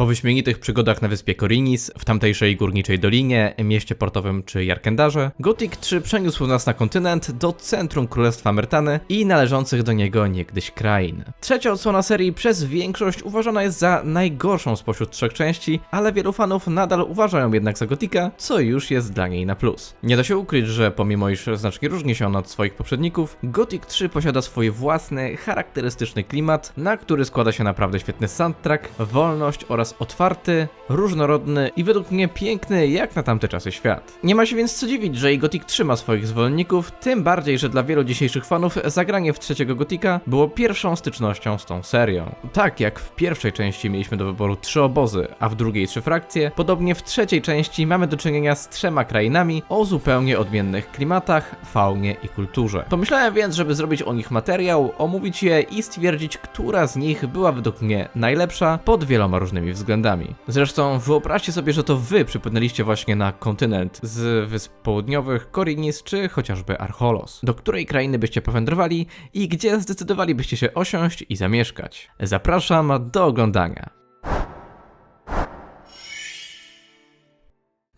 Po wyśmienitych przygodach na wyspie Korinis, w tamtejszej górniczej dolinie, mieście portowym czy Jarkendarze, Gothic 3 przeniósł nas na kontynent do centrum Królestwa Myrtany i należących do niego niegdyś krain. Trzecia odsłona serii przez większość uważana jest za najgorszą spośród trzech części, ale wielu fanów nadal uważają jednak za Gotika, co już jest dla niej na plus. Nie da się ukryć, że pomimo iż znacznie różni się ona od swoich poprzedników, Gothic 3 posiada swój własny, charakterystyczny klimat, na który składa się naprawdę świetny soundtrack, wolność oraz otwarty, różnorodny i według mnie piękny jak na tamte czasy świat. Nie ma się więc co dziwić, że i Gothic 3 ma swoich zwolenników, tym bardziej, że dla wielu dzisiejszych fanów zagranie w trzeciego Gotika było pierwszą stycznością z tą serią. Tak jak w pierwszej części mieliśmy do wyboru trzy obozy, a w drugiej trzy frakcje, podobnie w trzeciej części mamy do czynienia z trzema krainami o zupełnie odmiennych klimatach, faunie i kulturze. Pomyślałem więc, żeby zrobić o nich materiał, omówić je i stwierdzić, która z nich była według mnie najlepsza pod wieloma różnymi względami. Zresztą wyobraźcie sobie, że to wy przypłynęliście właśnie na kontynent z wysp południowych, Korinis czy chociażby Archolos, do której krainy byście powędrowali i gdzie zdecydowalibyście się osiąść i zamieszkać. Zapraszam do oglądania.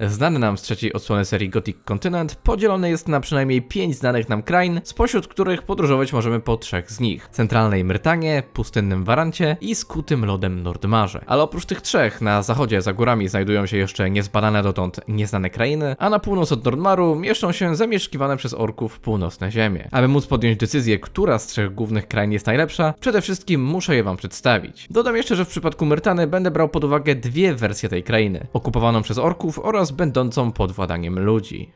Znany nam z trzeciej odsłony serii Gothic Continent podzielony jest na przynajmniej pięć znanych nam krain, spośród których podróżować możemy po trzech z nich. Centralnej Myrtanie, pustynnym Warancie i skutym lodem Nordmarze. Ale oprócz tych trzech, na zachodzie za górami znajdują się jeszcze niezbadane dotąd nieznane krainy, a na północ od Nordmaru mieszczą się zamieszkiwane przez orków północne ziemie. Aby móc podjąć decyzję, która z trzech głównych krain jest najlepsza, przede wszystkim muszę je wam przedstawić. Dodam jeszcze, że w przypadku Myrtany będę brał pod uwagę dwie wersje tej krainy. Okupowaną przez orków oraz będącą pod władaniem ludzi.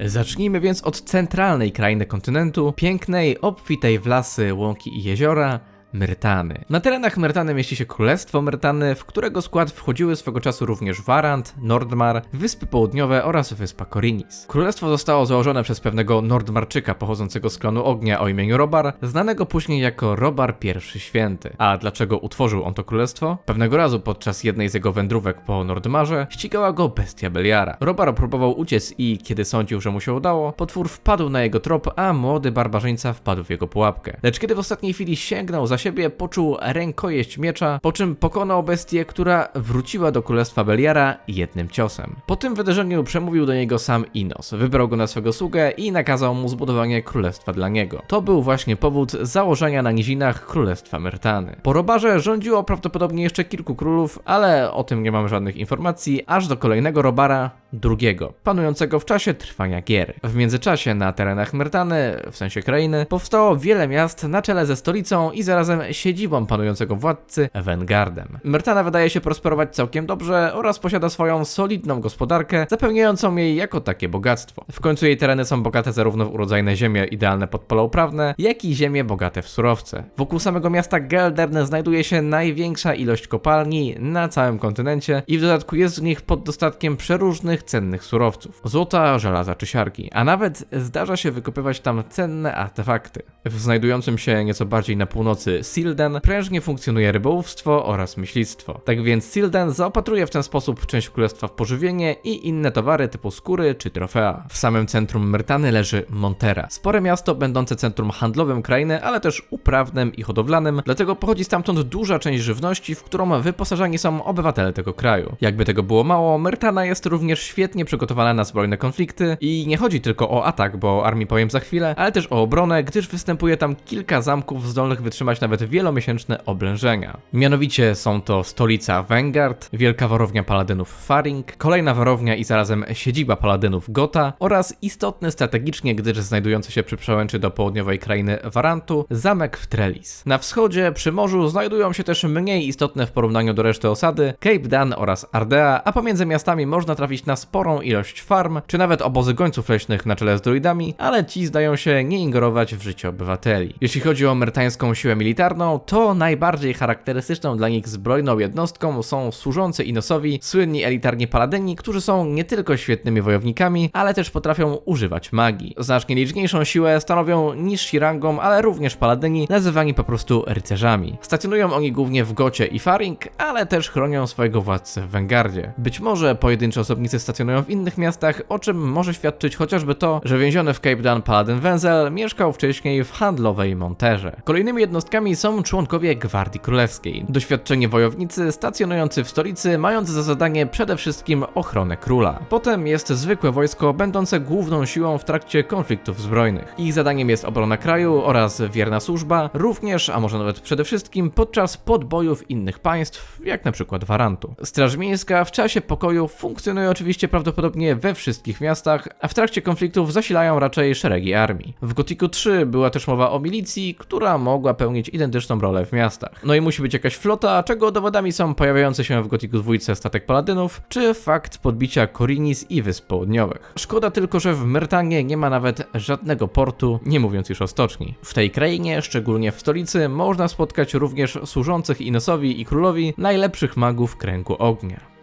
Zacznijmy więc od centralnej krainy kontynentu, pięknej, obfitej w lasy, łąki i jeziora, Myrtany. Na terenach Myrtany mieści się Królestwo Myrtany, w którego skład wchodziły swego czasu również Warant, Nordmar, Wyspy Południowe oraz wyspa Korinis. Królestwo zostało założone przez pewnego Nordmarczyka pochodzącego z klanu ognia o imieniu Robar, znanego później jako Robar I Święty. A dlaczego utworzył on to królestwo? Pewnego razu podczas jednej z jego wędrówek po Nordmarze ścigała go bestia Beliara. Robar próbował uciec i kiedy sądził, że mu się udało, potwór wpadł na jego trop, a młody barbarzyńca wpadł w jego pułapkę. Lecz kiedy w ostatniej chwili sięgnął za siebie, poczuł rękojeść miecza, po czym pokonał bestię, która wróciła do królestwa Beliara jednym ciosem. Po tym wydarzeniu przemówił do niego sam Inos, wybrał go na swego sługę i nakazał mu zbudowanie królestwa dla niego. To był właśnie powód założenia na nizinach królestwa Myrtany. Po Robarze rządziło prawdopodobnie jeszcze kilku królów, ale o tym nie mamy żadnych informacji, aż do kolejnego Robara, drugiego, panującego w czasie trwania gier. W międzyczasie na terenach Myrtany, w sensie krainy, powstało wiele miast na czele ze stolicą i zarazem siedzibą panującego władcy Wengardem. Myrtana wydaje się prosperować całkiem dobrze oraz posiada swoją solidną gospodarkę, zapewniającą jej jako takie bogactwo. W końcu jej tereny są bogate zarówno w urodzajne ziemie idealne pod pola uprawne, jak i ziemie bogate w surowce. Wokół samego miasta Geldern znajduje się największa ilość kopalni na całym kontynencie i w dodatku jest w nich pod dostatkiem przeróżnych cennych surowców. Złota, żelaza czy siarki, a nawet zdarza się wykopywać tam cenne artefakty. W znajdującym się nieco bardziej na północy Silden prężnie funkcjonuje rybołówstwo oraz myślistwo. Tak więc Silden zaopatruje w ten sposób część królestwa w pożywienie i inne towary typu skóry czy trofea. W samym centrum Myrtany leży Montera, spore miasto będące centrum handlowym krainy, ale też uprawnym i hodowlanym, dlatego pochodzi stamtąd duża część żywności, w którą wyposażeni są obywatele tego kraju. Jakby tego było mało, Myrtana jest również świetnie przygotowana na zbrojne konflikty i nie chodzi tylko o atak, bo armii powiem za chwilę, ale też o obronę, gdyż występuje tam kilka zamków zdolnych wytrzymać nawet wielomiesięczne oblężenia. Mianowicie są to stolica Vanguard, wielka warownia paladynów Faring, kolejna warownia i zarazem siedziba paladynów Gota oraz istotny strategicznie, gdyż znajdujący się przy przełęczy do południowej krainy Warantu, zamek w Trellis. Na wschodzie, przy morzu, znajdują się też mniej istotne w porównaniu do reszty osady Cape Dan oraz Ardea, a pomiędzy miastami można trafić na sporą ilość farm, czy nawet obozy gońców leśnych na czele z druidami, ale ci zdają się nie ingerować w życie obywateli. Jeśli chodzi o myrtańską siłę militarną, to najbardziej charakterystyczną dla nich zbrojną jednostką są służący Inosowi słynni elitarni paladyni, którzy są nie tylko świetnymi wojownikami, ale też potrafią używać magii. Znacznie liczniejszą siłę stanowią niżsi rangą, ale również paladyni, nazywani po prostu rycerzami. Stacjonują oni głównie w Gocie i Faring, ale też chronią swojego władcę w Wengardzie. Być może pojedyncze osobnicy stacjonują w innych miastach, o czym może świadczyć chociażby to, że więziony w Cape Dan Paladin Wenzel mieszkał wcześniej w handlowej Monterze. Kolejnymi jednostkami są członkowie Gwardii Królewskiej. Doświadczeni wojownicy stacjonujący w stolicy, mając za zadanie przede wszystkim ochronę króla. Potem jest zwykłe wojsko, będące główną siłą w trakcie konfliktów zbrojnych. Ich zadaniem jest obrona kraju oraz wierna służba, również, a może nawet przede wszystkim podczas podbojów innych państw, jak na przykład Warantu. Straż Miejska w czasie pokoju funkcjonuje oczywiście prawdopodobnie we wszystkich miastach, a w trakcie konfliktów zasilają raczej szeregi armii. W Gotiku 3 była też mowa o milicji, która mogła pełnić identyczną rolę w miastach. No i musi być jakaś flota, czego dowodami są pojawiający się w Gotiku 2 statek paladynów, czy fakt podbicia Korinis i Wysp Południowych. Szkoda tylko, że w Myrtanie nie ma nawet żadnego portu, nie mówiąc już o stoczni. W tej krainie, szczególnie w stolicy, można spotkać również służących Inosowi i królowi najlepszych magów kręgu ognia.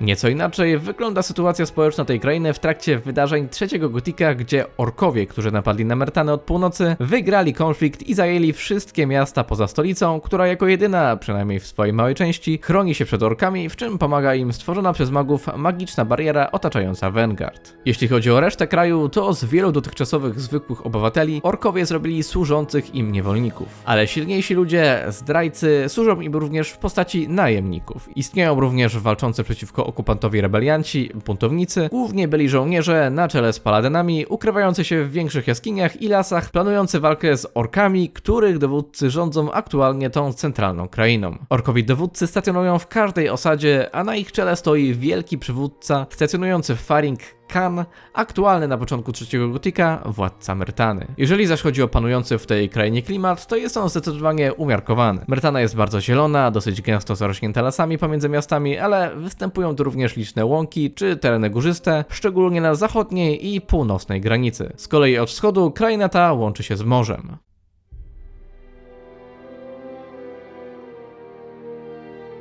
Nieco inaczej wygląda sytuacja społeczna tej krainy w trakcie wydarzeń trzeciego Gotika, gdzie orkowie, którzy napadli na Mertany od północy, wygrali konflikt i zajęli wszystkie miasta poza stolicą, która jako jedyna, przynajmniej w swojej małej części, chroni się przed orkami, w czym pomaga im stworzona przez magów magiczna bariera otaczająca Vanguard. Jeśli chodzi o resztę kraju, to z wielu dotychczasowych zwykłych obywateli orkowie zrobili służących im niewolników. Ale silniejsi ludzie, zdrajcy, służą im również w postaci najemników. Istnieją również walczące przeciwko okupantowi rebelianci, buntownicy, głównie byli żołnierze na czele z paladynami, ukrywający się w większych jaskiniach i lasach, planujący walkę z orkami, których dowódcy rządzą aktualnie tą centralną krainą. Orkowi dowódcy stacjonują w każdej osadzie, a na ich czele stoi wielki przywódca stacjonujący w Faring Khan, aktualny na początku trzeciego gotika, władca Myrtany. Jeżeli zaś chodzi o panujący w tej krainie klimat, to jest on zdecydowanie umiarkowany. Myrtana jest bardzo zielona, dosyć gęsto zarośnięta lasami pomiędzy miastami, ale występują tu również liczne łąki czy tereny górzyste, szczególnie na zachodniej i północnej granicy. Z kolei od wschodu kraina ta łączy się z morzem.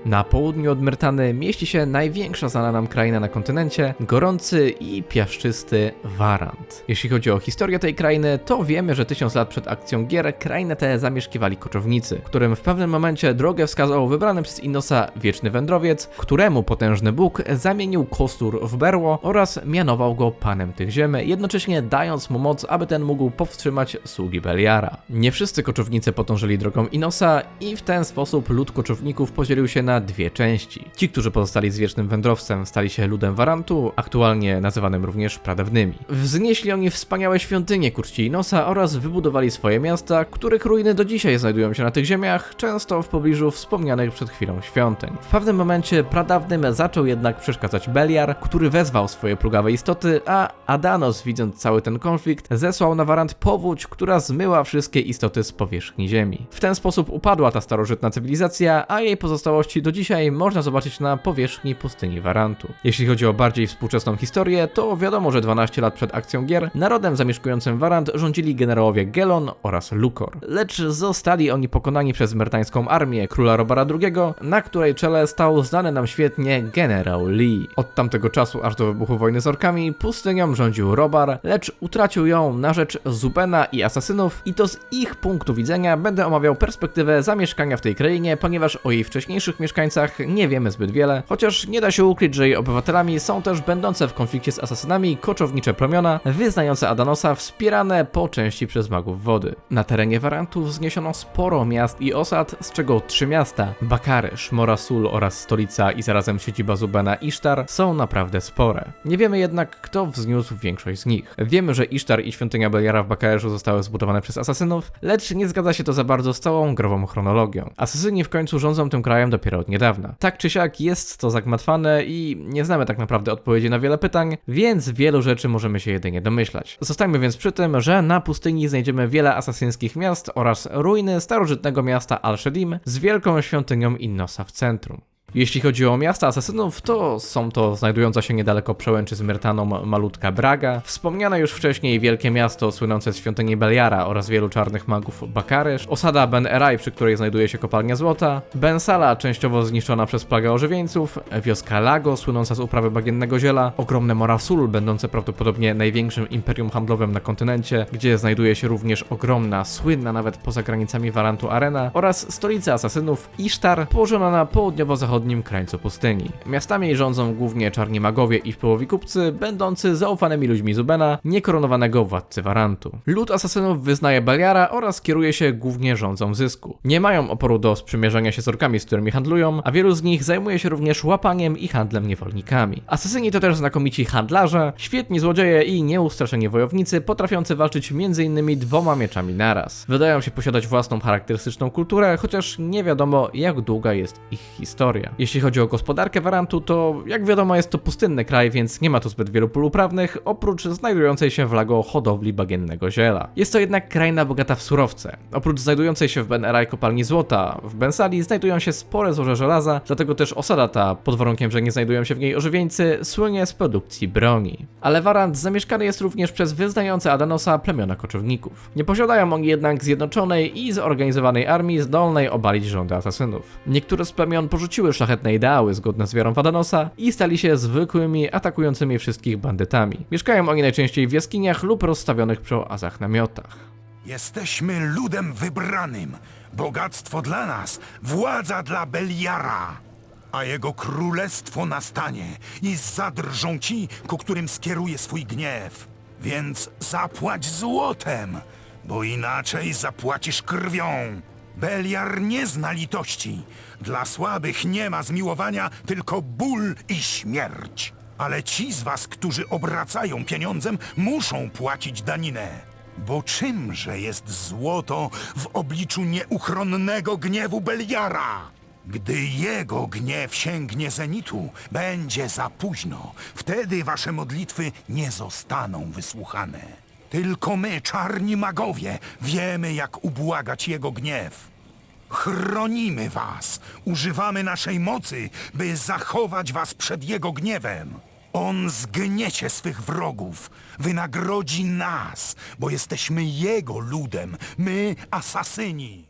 Na południu od Myrtany mieści się największa znana nam kraina na kontynencie, gorący i piaszczysty Warant. Jeśli chodzi o historię tej krainy, to wiemy, że tysiąc lat przed akcją gier krainę tę zamieszkiwali koczownicy, którym w pewnym momencie drogę wskazał wybrany przez Inosa wieczny wędrowiec, któremu potężny Bóg zamienił kostur w berło oraz mianował go panem tych ziem, jednocześnie dając mu moc, aby ten mógł powstrzymać sługi Beliara. Nie wszyscy koczownicy podążyli drogą Inosa i w ten sposób lud koczowników podzielił się na dwie części. Ci, którzy pozostali z wiecznym wędrowcem, stali się ludem Warantu, aktualnie nazywanym również pradawnymi. Wznieśli oni wspaniałe świątynie ku czci Inosa oraz wybudowali swoje miasta, których ruiny do dzisiaj znajdują się na tych ziemiach, często w pobliżu wspomnianych przed chwilą świątyń. W pewnym momencie pradawnym zaczął jednak przeszkadzać Beliar, który wezwał swoje plugawe istoty, a Adanos, widząc cały ten konflikt, zesłał na Warant powódź, która zmyła wszystkie istoty z powierzchni ziemi. W ten sposób upadła ta starożytna cywilizacja, a jej pozostałości do dzisiaj można zobaczyć na powierzchni pustyni Warantu. Jeśli chodzi o bardziej współczesną historię, to wiadomo, że 12 lat przed akcją gier narodem zamieszkującym Warant rządzili generałowie Gelon oraz Lukor. Lecz zostali oni pokonani przez mertańską armię króla Robara II, na której czele stał znany nam świetnie generał Lee. Od tamtego czasu aż do wybuchu wojny z orkami pustynią rządził Robar, lecz utracił ją na rzecz Zubena i asasynów i to z ich punktu widzenia będę omawiał perspektywę zamieszkania w tej krainie, ponieważ o jej wcześniejszych nie wiemy zbyt wiele, chociaż nie da się ukryć, że jej obywatelami są też będące w konflikcie z asasynami koczownicze plemiona, wyznające Adanosa wspierane po części przez magów wody. Na terenie Warantu wzniesiono sporo miast i osad, z czego trzy miasta, Bakarysz, Morasul oraz stolica i zarazem siedziba Zubena Isztar są naprawdę spore. Nie wiemy jednak, kto wzniósł większość z nich. Wiemy, że Isztar i świątynia Beliara w Bakaryszu zostały zbudowane przez asasynów, lecz nie zgadza się to za bardzo z całą grową chronologią. Asasyni w końcu rządzą tym krajem dopiero od niedawna. Tak czy siak jest to zagmatwane i nie znamy tak naprawdę odpowiedzi na wiele pytań, więc wielu rzeczy możemy się jedynie domyślać. Zostańmy więc przy tym, że na pustyni znajdziemy wiele asasyńskich miast oraz ruiny starożytnego miasta Al-Shedim z wielką świątynią Innosa w centrum. Jeśli chodzi o miasta asasynów, to są to znajdująca się niedaleko przełęczy z Myrtaną malutka Braga, wspomniane już wcześniej wielkie miasto słynące z świątyni Beliara oraz wielu czarnych magów Bakarysz, osada Ben Erai, przy której znajduje się kopalnia złota, Ben Sala, częściowo zniszczona przez plagę ożywieńców, wioska Lago, słynąca z uprawy bagiennego ziela, ogromne Morasul, będące prawdopodobnie największym imperium handlowym na kontynencie, gdzie znajduje się również ogromna, słynna nawet poza granicami Warantu arena oraz stolica asasynów Isztar, położona na południowo-zachodnim zachodnim krańcu pustyni. Miastami rządzą głównie czarni magowie i wpływowi kupcy, będący zaufanymi ludźmi Zubena, niekoronowanego władcy Warantu. Lud asasynów wyznaje Beliara oraz kieruje się głównie rządzą zysku. Nie mają oporu do sprzymierzenia się z orkami, z którymi handlują, a wielu z nich zajmuje się również łapaniem i handlem niewolnikami. Asasyni to też znakomici handlarze, świetni złodzieje i nieustraszeni wojownicy, potrafiący walczyć m.in. dwoma mieczami naraz. Wydają się posiadać własną charakterystyczną kulturę, chociaż nie wiadomo jak długa jest ich historia. Jeśli chodzi o gospodarkę Warantu, to jak wiadomo jest to pustynny kraj, więc nie ma tu zbyt wielu pól uprawnych, oprócz znajdującej się w Lago hodowli bagiennego ziela. Jest to jednak kraina bogata w surowce. Oprócz znajdującej się w Ben Eraj kopalni złota, w Bensali znajdują się spore złoże żelaza, dlatego też osada ta, pod warunkiem, że nie znajdują się w niej ożywieńcy, słynie z produkcji broni. Ale Warant zamieszkany jest również przez wyznające Adanosa plemiona koczowników. Nie posiadają oni jednak zjednoczonej i zorganizowanej armii zdolnej obalić rządy asasynów. Niektóre z plemion porzuciły szlachetne ideały zgodne z wiarą Adanosa i stali się zwykłymi, atakującymi wszystkich bandytami. Mieszkają oni najczęściej w jaskiniach lub rozstawionych przy oazach namiotach. Jesteśmy ludem wybranym. Bogactwo dla nas, władza dla Beliara. A jego królestwo nastanie i zadrżą ci, ku którym skieruje swój gniew. Więc zapłać złotem, bo inaczej zapłacisz krwią. Beliar nie zna litości. Dla słabych nie ma zmiłowania, tylko ból i śmierć. Ale ci z was, którzy obracają pieniądzem, muszą płacić daninę. Bo czymże jest złoto w obliczu nieuchronnego gniewu Beliara? Gdy jego gniew sięgnie zenitu, będzie za późno. Wtedy wasze modlitwy nie zostaną wysłuchane. Tylko my, czarni magowie, wiemy, jak ubłagać jego gniew. Chronimy was, używamy naszej mocy, by zachować was przed jego gniewem. On zgniecie swych wrogów, wynagrodzi nas, bo jesteśmy jego ludem, my asasyni.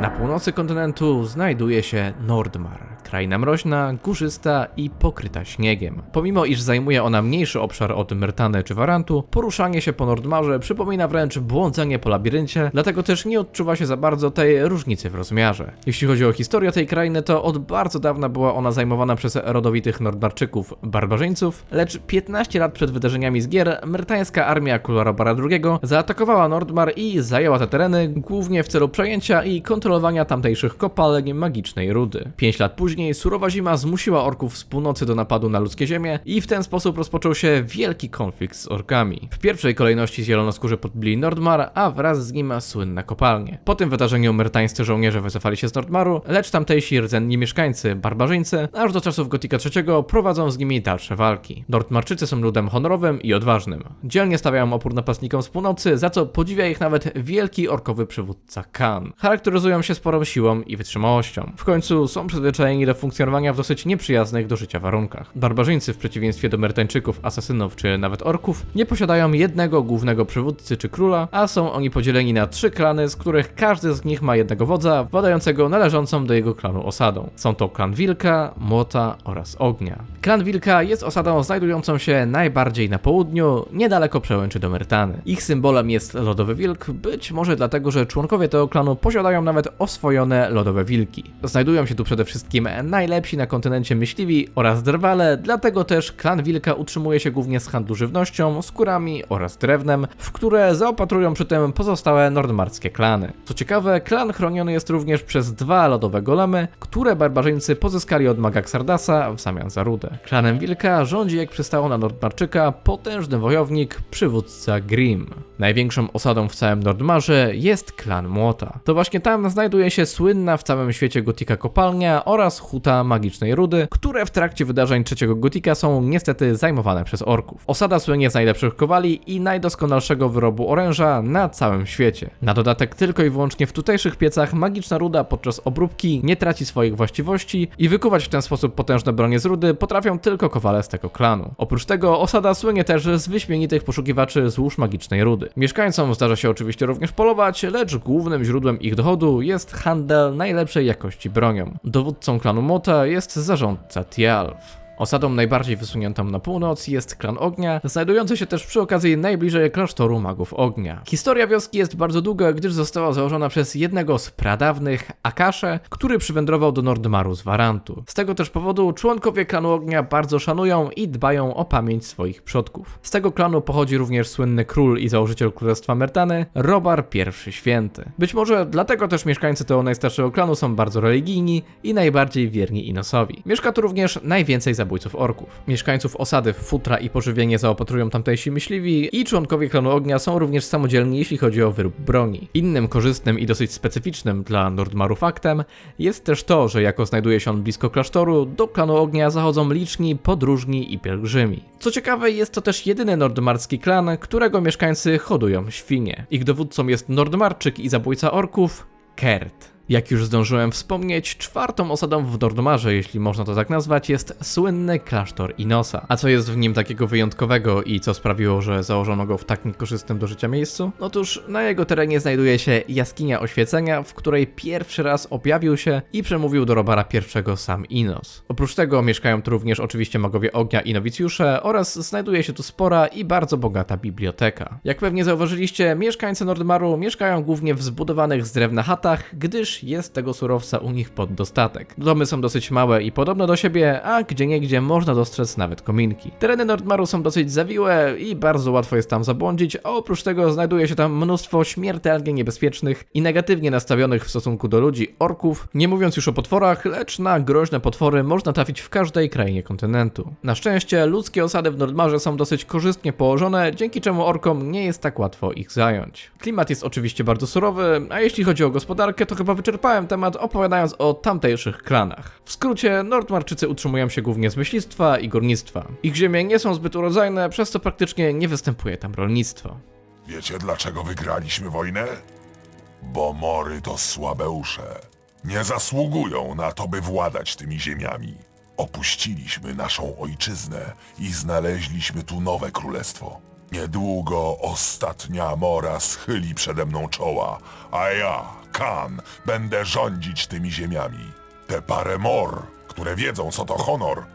Na północy kontynentu znajduje się Nordmar, kraina mroźna, górzysta i pokryta śniegiem. Pomimo iż zajmuje ona mniejszy obszar od Myrtany czy Warantu, poruszanie się po Nordmarze przypomina wręcz błądzenie po labiryncie, dlatego też nie odczuwa się za bardzo tej różnicy w rozmiarze. Jeśli chodzi o historię tej krainy, to od bardzo dawna była ona zajmowana przez rodowitych Nordmarczyków, barbarzyńców, lecz 15 lat przed wydarzeniami z gier, myrtańska armia Kulorobara II zaatakowała Nordmar i zajęła te tereny głównie w celu przejęcia i kontrolowania tamtejszych kopalń magicznej rudy. 5 lat później surowa zima zmusiła orków z północy do napadu na ludzkie ziemię i w ten sposób rozpoczął się wielki konflikt z orkami. W pierwszej kolejności zielonoskórzy podbili Nordmar, a wraz z nim słynne kopalnie. Po tym wydarzeniu myrtańscy żołnierze wycofali się z Nordmaru, lecz tamtejsi rdzenni mieszkańcy, barbarzyńcy, aż do czasów Gotika III prowadzą z nimi dalsze walki. Nordmarczycy są ludem honorowym i odważnym. Dzielnie stawiają opór napastnikom z północy, za co podziwia ich nawet wielki orkowy przywódca Khan. Charakteryzują się sporą siłą i wytrzymałością. W końcu są przyzwyczajeni do funkcjonowania w dosyć nieprzyjaznych do życia warunkach. Barbarzyńcy w przeciwieństwie do Mertańczyków, asasynów czy nawet orków nie posiadają jednego głównego przywódcy czy króla, a są oni podzieleni na trzy klany, z których każdy z nich ma jednego wodza, władającego należącą do jego klanu osadą. Są to klan Wilka, Młota oraz Ognia. Klan Wilka jest osadą znajdującą się najbardziej na południu, niedaleko przełęczy do Myrtany. Ich symbolem jest lodowy wilk, być może dlatego, że członkowie tego klanu posiadają nawet oswojone lodowe wilki. Znajdują się tu przede wszystkim najlepsi na kontynencie myśliwi oraz drwale, dlatego też klan Wilka utrzymuje się głównie z handlu żywnością, skórami oraz drewnem, w które zaopatrują przy tym pozostałe nordmarskie klany. Co ciekawe, klan chroniony jest również przez dwa lodowe golemy, które barbarzyńcy pozyskali od maga Xardasa w zamian za rudę. Klanem Wilka rządzi jak przystało na Nordmarczyka potężny wojownik, przywódca Grim. Największą osadą w całym Nordmarze jest klan Młota. To właśnie tam znajduje się słynna w całym świecie gotika kopalnia oraz huta magicznej rudy, które w trakcie wydarzeń trzeciego gotika są niestety zajmowane przez orków. Osada słynie z najlepszych kowali i najdoskonalszego wyrobu oręża na całym świecie. Na dodatek tylko i wyłącznie w tutejszych piecach magiczna ruda podczas obróbki nie traci swoich właściwości i wykuwać w ten sposób potężne bronie z rudy potrafią tylko kowale z tego klanu. Oprócz tego osada słynie też z wyśmienitych poszukiwaczy złóż magicznej rudy. Mieszkańcom zdarza się oczywiście również polować, lecz głównym źródłem ich dochodu jest handel najlepszej jakości bronią. Dowódcą klanu Mota jest zarządca Tialf. Osadą najbardziej wysuniętą na północ jest klan ognia, znajdujący się też przy okazji najbliżej klasztoru magów ognia. Historia wioski jest bardzo długa, gdyż została założona przez jednego z pradawnych, Akasze, który przywędrował do Nordmaru z Warantu. Z tego też powodu członkowie klanu ognia bardzo szanują i dbają o pamięć swoich przodków. Z tego klanu pochodzi również słynny król i założyciel Królestwa Mertany, Robar I Święty. Być może dlatego też mieszkańcy tego najstarszego klanu są bardzo religijni i najbardziej wierni Inosowi. Mieszka tu również najwięcej zabójców orków. Mieszkańców osady w futra i pożywienie zaopatrują tamtejsi myśliwi i członkowie klanu ognia są również samodzielni jeśli chodzi o wyrób broni. Innym korzystnym i dosyć specyficznym dla Nordmaru faktem jest też to, że jako znajduje się on blisko klasztoru, do klanu ognia zachodzą liczni podróżni i pielgrzymi. Co ciekawe, jest to też jedyny nordmarski klan, którego mieszkańcy hodują świnie. Ich dowódcą jest Nordmarczyk i zabójca orków, Kert. Jak już zdążyłem wspomnieć, czwartą osadą w Nordmarze, jeśli można to tak nazwać, jest słynny klasztor Inosa. A co jest w nim takiego wyjątkowego i co sprawiło, że założono go w tak niekorzystnym do życia miejscu? Otóż na jego terenie znajduje się jaskinia oświecenia, w której pierwszy raz objawił się i przemówił do Robara I sam Inos. Oprócz tego mieszkają tu również oczywiście magowie ognia i nowicjusze oraz znajduje się tu spora i bardzo bogata biblioteka. Jak pewnie zauważyliście, mieszkańcy Nordmaru mieszkają głównie w zbudowanych z drewna chatach, gdyż jest tego surowca u nich pod dostatek. Domy są dosyć małe i podobne do siebie, a gdzie niegdzie można dostrzec nawet kominki. Tereny Nordmaru są dosyć zawiłe i bardzo łatwo jest tam zabłądzić, a oprócz tego znajduje się tam mnóstwo śmiertelnie niebezpiecznych i negatywnie nastawionych w stosunku do ludzi orków, nie mówiąc już o potworach, lecz na groźne potwory można trafić w każdej krainie kontynentu. Na szczęście ludzkie osady w Nordmarze są dosyć korzystnie położone, dzięki czemu orkom nie jest tak łatwo ich zająć. Klimat jest oczywiście bardzo surowy, a jeśli chodzi o gospodarkę, to chyba wyczerpałem temat opowiadając o tamtejszych klanach. W skrócie, Nordmarczycy utrzymują się głównie z myślistwa i górnictwa. Ich ziemie nie są zbyt urodzajne, przez co praktycznie nie występuje tam rolnictwo. Wiecie dlaczego wygraliśmy wojnę? Bo mory to słabeusze. Nie zasługują na to, by władać tymi ziemiami. Opuściliśmy naszą ojczyznę i znaleźliśmy tu nowe królestwo. Niedługo ostatnia mora schyli przede mną czoła, a ja, Kan, będę rządzić tymi ziemiami. Te parę mor, które wiedzą co to honor,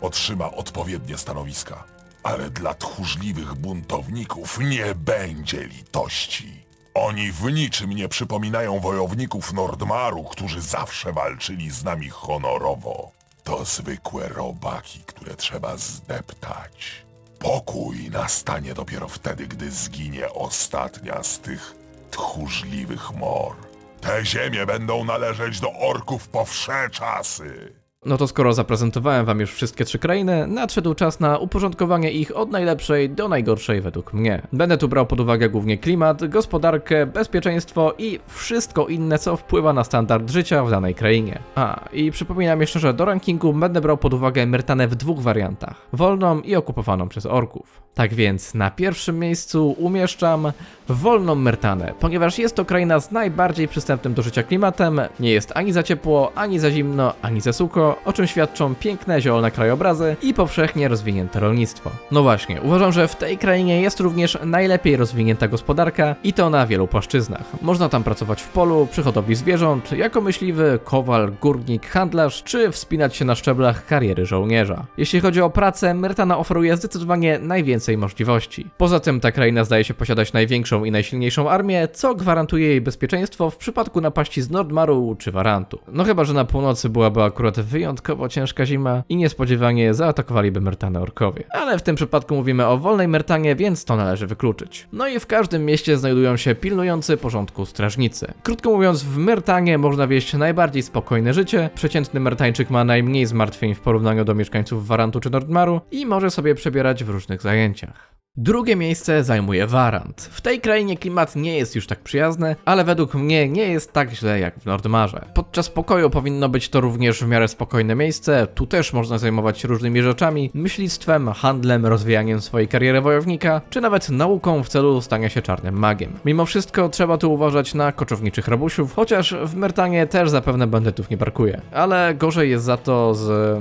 otrzyma odpowiednie stanowiska. Ale dla tchórzliwych buntowników nie będzie litości. Oni w niczym nie przypominają wojowników Nordmaru, którzy zawsze walczyli z nami honorowo. To zwykłe robaki, które trzeba zdeptać. Pokój nastanie dopiero wtedy, gdy zginie ostatnia z tych tchórzliwych mor. Te ziemie będą należeć do orków po wsze czasy. No to skoro zaprezentowałem wam już wszystkie trzy krainy, nadszedł czas na uporządkowanie ich od najlepszej do najgorszej według mnie. Będę tu brał pod uwagę głównie klimat, gospodarkę, bezpieczeństwo i wszystko inne, co wpływa na standard życia w danej krainie. A, i przypominam jeszcze, że do rankingu będę brał pod uwagę Myrtanę w dwóch wariantach. Wolną i okupowaną przez orków. Tak więc na pierwszym miejscu umieszczam wolną Myrtanę, ponieważ jest to kraina z najbardziej przystępnym do życia klimatem, nie jest ani za ciepło, ani za zimno, ani za sucho, o czym świadczą piękne zielone krajobrazy i powszechnie rozwinięte rolnictwo. No właśnie, uważam, że w tej krainie jest również najlepiej rozwinięta gospodarka i to na wielu płaszczyznach. Można tam pracować w polu, przy hodowli zwierząt, jako myśliwy, kowal, górnik, handlarz, czy wspinać się na szczeblach kariery żołnierza. Jeśli chodzi o pracę, Myrtana oferuje zdecydowanie najwięcej możliwości. Poza tym ta kraina zdaje się posiadać największą i najsilniejszą armię, co gwarantuje jej bezpieczeństwo w przypadku napaści z Nordmaru czy Warantu. No chyba, że na północy byłaby akurat wyjątkowo ciężka zima i niespodziewanie zaatakowaliby Myrtanę orkowie. Ale w tym przypadku mówimy o wolnej Myrtanie, więc to należy wykluczyć. No i w każdym mieście znajdują się pilnujący porządku strażnicy. Krótko mówiąc, w Myrtanie można wieść najbardziej spokojne życie, przeciętny Myrtańczyk ma najmniej zmartwień w porównaniu do mieszkańców Warantu czy Nordmaru i może sobie przebierać w różnych zajęciach. Drugie miejsce zajmuje Warant. W tej krainie klimat nie jest już tak przyjazny, ale według mnie nie jest tak źle jak w Nordmarze. Podczas pokoju powinno być to również w miarę spokojne miejsce, tu też można zajmować się różnymi rzeczami, myślistwem, handlem, rozwijaniem swojej kariery wojownika, czy nawet nauką w celu stania się czarnym magiem. Mimo wszystko trzeba tu uważać na koczowniczych rabusiów, chociaż w Myrtanie też zapewne bandytów nie brakuje. Ale gorzej jest za to z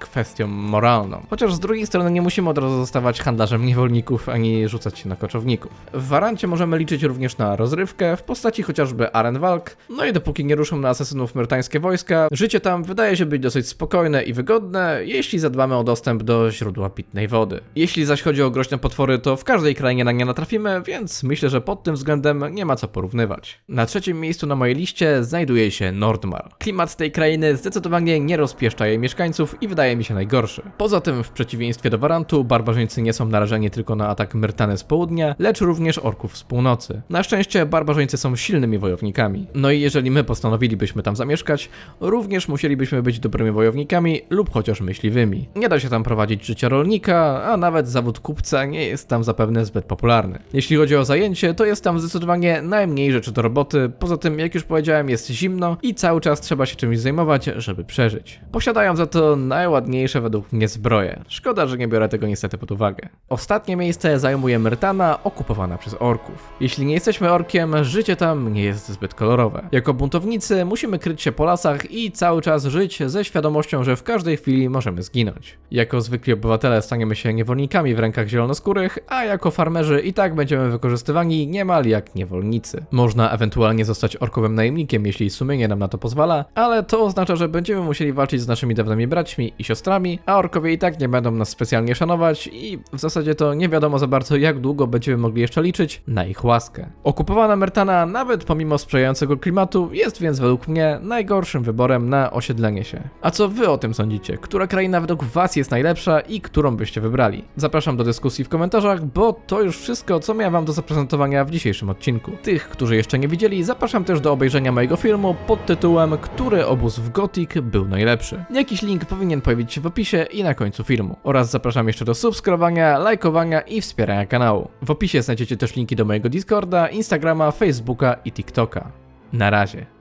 kwestią moralną. Chociaż z drugiej strony nie musimy od razu zostawać handlarzem niewolników ani rzucać się na koczowników. W Warancie możemy liczyć również na rozrywkę w postaci chociażby aren walk, no i dopóki nie ruszą na asesynów myrtańskie wojska, życie tam wydaje się być dosyć spokojne i wygodne, jeśli zadbamy o dostęp do źródła pitnej wody. Jeśli zaś chodzi o groźne potwory, to w każdej krainie na nie natrafimy, więc myślę, że pod tym względem nie ma co porównywać. Na trzecim miejscu na mojej liście znajduje się Nordmar. Klimat tej krainy zdecydowanie nie rozpieszcza jej mieszkańców i wydaje mi się najgorszy. Poza tym, w przeciwieństwie do Warantu, barbarzyńcy nie są narażeni tylko na atak Myrtany z południa, lecz również orków z północy. Na szczęście barbarzyńcy są silnymi wojownikami. No i jeżeli my postanowilibyśmy tam zamieszkać, również musielibyśmy być dobrymi wojownikami lub chociaż myśliwymi. Nie da się tam prowadzić życia rolnika, a nawet zawód kupca nie jest tam zapewne zbyt popularny. Jeśli chodzi o zajęcie, to jest tam zdecydowanie najmniej rzeczy do roboty, poza tym, jak już powiedziałem, jest zimno i cały czas trzeba się czymś zajmować, żeby przeżyć. Posiadają za to najładniejsze według mnie zbroje. Szkoda, że nie biorę tego niestety pod uwagę. Ostatnie miejsce zajmuje Myrtana, okupowana przez orków. Jeśli nie jesteśmy orkiem, życie tam nie jest zbyt kolorowe. Jako buntownicy musimy kryć się po lasach i cały czas żyć ze świadomością, że w każdej chwili możemy zginąć. Jako zwykli obywatele staniemy się niewolnikami w rękach zielonoskórych, a jako farmerzy i tak będziemy wykorzystywani niemal jak niewolnicy. Można ewentualnie zostać orkowym najemnikiem, jeśli sumienie nam na to pozwala, ale to oznacza, że będziemy musieli walczyć z naszymi dawnymi braćmi i siostrami, a orkowie i tak nie będą nas specjalnie szanować i w zasadzie to nie wiadomo za bardzo jak długo będziemy mogli jeszcze liczyć na ich łaskę. Okupowana Mertana, nawet pomimo sprzyjającego klimatu, jest więc według mnie najgorszym wyborem na osiedlenie się. A co wy o tym sądzicie? Która kraina według was jest najlepsza i którą byście wybrali? Zapraszam do dyskusji w komentarzach, bo to już wszystko, co miałem wam do zaprezentowania w dzisiejszym odcinku. Tych, którzy jeszcze nie widzieli, zapraszam też do obejrzenia mojego filmu pod tytułem Który obóz w Gothic był najlepszy. Jakiś link powinien pojawić się w opisie i na końcu filmu. Oraz zapraszam jeszcze do subskrybowania, lajkowania i wspierania kanału. W opisie znajdziecie też linki do mojego Discorda, Instagrama, Facebooka i TikToka. Na razie.